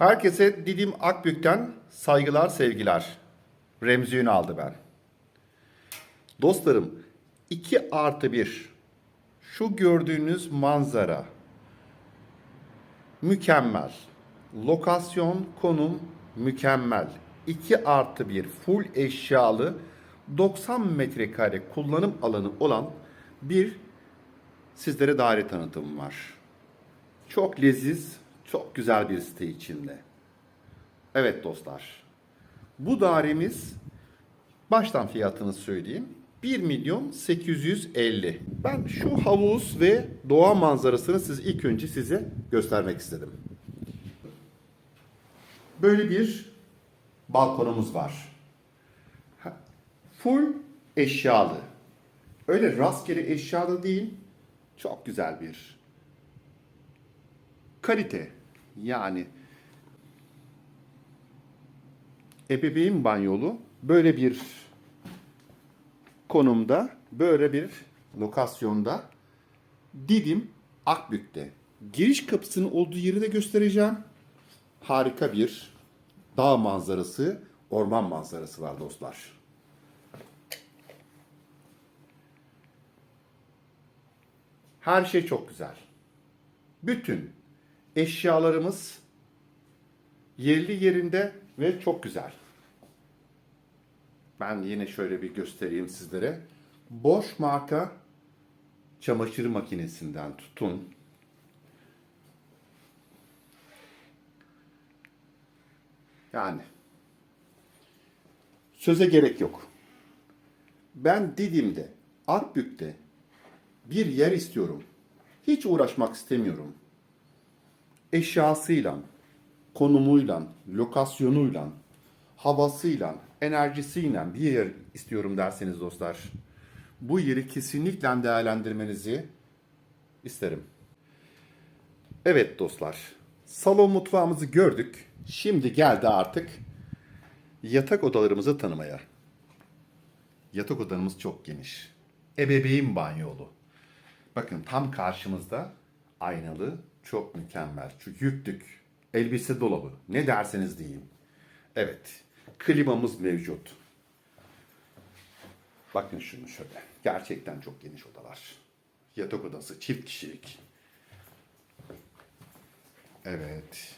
Herkese Didim Akbük'ten saygılar, sevgiler. Remzi Ünal'dı ben. Dostlarım, 2 artı 1. Şu gördüğünüz manzara mükemmel. Lokasyon, konum mükemmel. 2 artı 1 full eşyalı 90 metrekare kullanım alanı olan bir sizlere daire tanıtımım var. Çok leziz, çok güzel bir site içinde. Evet dostlar. Bu dairemiz baştan fiyatını söyleyeyim. 1 milyon 850. Ben şu havuz ve doğa manzarasını siz ilk önce size göstermek istedim. Böyle bir balkonumuz var. Full eşyalı. Öyle rastgele eşyalı değil. Çok güzel bir kalite. Yani ebeveyn banyolu böyle bir konumda, böyle bir lokasyonda Didim Akbük'te. Giriş kapısının olduğu yeri de göstereceğim. Harika bir dağ manzarası, orman manzarası var dostlar. Her şey çok güzel. Bütün eşyalarımız yerli yerinde ve çok güzel. Ben yine şöyle bir göstereyim sizlere. Bosch marka çamaşır makinesinden tutun. Yani söze gerek yok. Ben Didim'de, Akbük'te bir yer istiyorum. Hiç uğraşmak istemiyorum. Eşyasıyla, konumuyla, lokasyonuyla, havasıyla, enerjisiyle bir yer istiyorum derseniz dostlar. Bu yeri kesinlikle değerlendirmenizi isterim. Evet dostlar. Salon mutfağımızı gördük. Şimdi geldi artık yatak odalarımızı tanımaya. Yatak odamız çok geniş. Ebeveyn banyolu. Bakın tam karşımızda aynalı, çok mükemmel. Çünkü yüktük. Elbise dolabı. Ne derseniz diyeyim. Evet. Klimamız mevcut. Bakın şunu şöyle. Gerçekten çok geniş odalar. Yatak odası çift kişilik. Evet.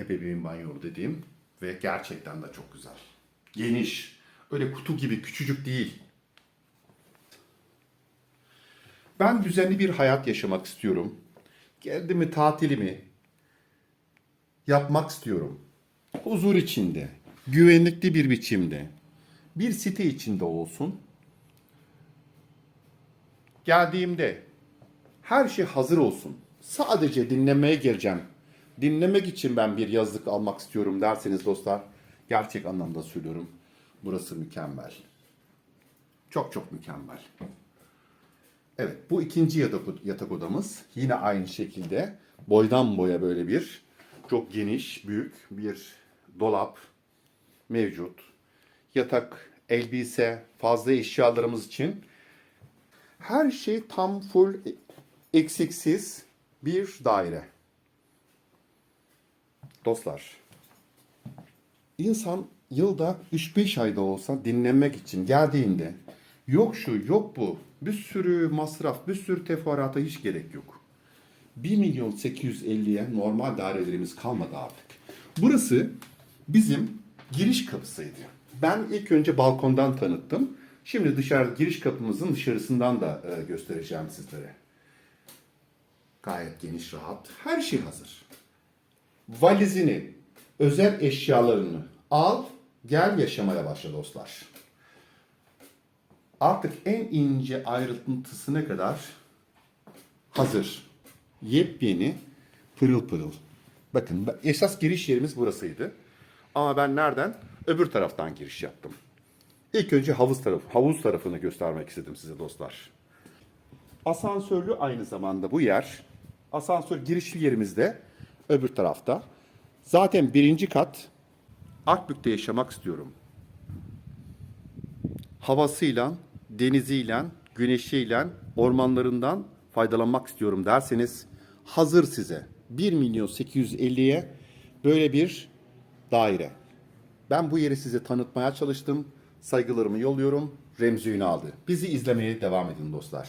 Ebeveyn banyolu dediğim ve gerçekten de çok güzel. Geniş. Öyle kutu gibi küçücük değil. Ben düzenli bir hayat yaşamak istiyorum. Kendimi, tatilimi yapmak istiyorum. Huzur içinde, güvenlikli bir biçimde, bir site içinde olsun. Geldiğimde her şey hazır olsun. Sadece dinlemeye geleceğim. Dinlemek için ben bir yazlık almak istiyorum derseniz dostlar, gerçek anlamda söylüyorum. Burası mükemmel. Çok çok mükemmel. Evet bu ikinci yatak, yatak odamız. Yine aynı şekilde boydan boya böyle bir çok geniş, büyük bir dolap mevcut. Yatak, elbise, fazla eşyalarımız için her şey tam full eksiksiz bir daire. Dostlar, insan yılda 3-5 ayda olsa dinlenmek için geldiğinde yok şu yok bu bir sürü masraf bir sürü teferruata hiç gerek yok. 1 milyon 850'ye normal dairelerimiz kalmadı artık. Burası bizim giriş kapısıydı. Ben ilk önce balkondan tanıttım. Şimdi dışarı giriş kapımızın dışarısından da e, göstereceğim sizlere. Gayet geniş, rahat. Her şey hazır. Valizini, özel eşyalarını al, gel yaşamaya başla dostlar. Artık en ince ayrıntısına kadar hazır. Yepyeni, pırıl pırıl. Bakın esas giriş yerimiz burasıydı. Ama ben nereden? Öbür taraftan giriş yaptım. İlk önce havuz tarafı, havuz tarafını göstermek istedim size dostlar. Asansörlü aynı zamanda bu yer. Asansör girişli yerimizde öbür tarafta. Zaten birinci kat Akbük'te yaşamak istiyorum. Havasıyla, deniziyle, güneşiyle, ormanlarından faydalanmak istiyorum derseniz hazır size. 1 milyon 850'ye böyle bir daire. Ben bu yeri size tanıtmaya çalıştım. Saygılarımı yolluyorum. Remzi Ünal'dı. Bizi izlemeye devam edin dostlar.